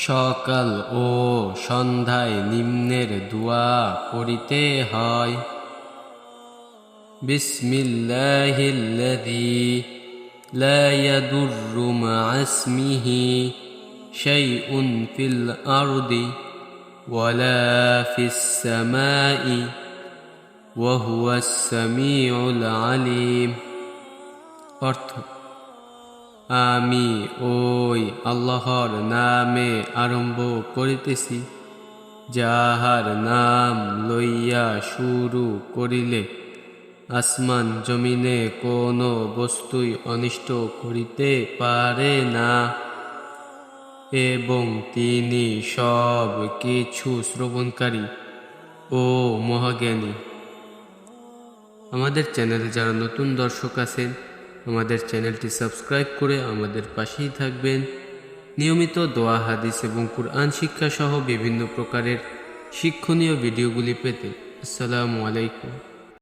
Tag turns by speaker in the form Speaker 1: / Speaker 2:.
Speaker 1: সকাল ও সন্ধ্যায় নিম্নের দোয়া পড়িতে হয় বিসমিল্লাহিল্লাযী লা ইয়াদুররু মা ইসমিহি শাইউন ফিল আরদি ওয়ালা ফিস সামাই ওয়া হুয়াস সামিউল আলিম অর্থ আমি ওই আল্লাহর নামে আরম্ভ করিতেছি, যাহার নাম লইয়া শুরু করিলে আসমান জমিনে কোনো বস্তুই অনিষ্ট করিতে পারে না। এবং তিনি সব কিছু শ্রবণকারী ও মহাজ্ঞানী। আমাদের চ্যানেলে যারা নতুন দর্শক আছেন আমাদের চ্যানেলটি সাবস্ক্রাইব করে আমাদের পাশেই থাকবেন। নিয়মিত দোয়া, হাদিস এবং কুরআন শিক্ষা সহ বিভিন্ন প্রকারের শিক্ষণীয় ভিডিওগুলি পেতে আসসালামু আলাইকুম।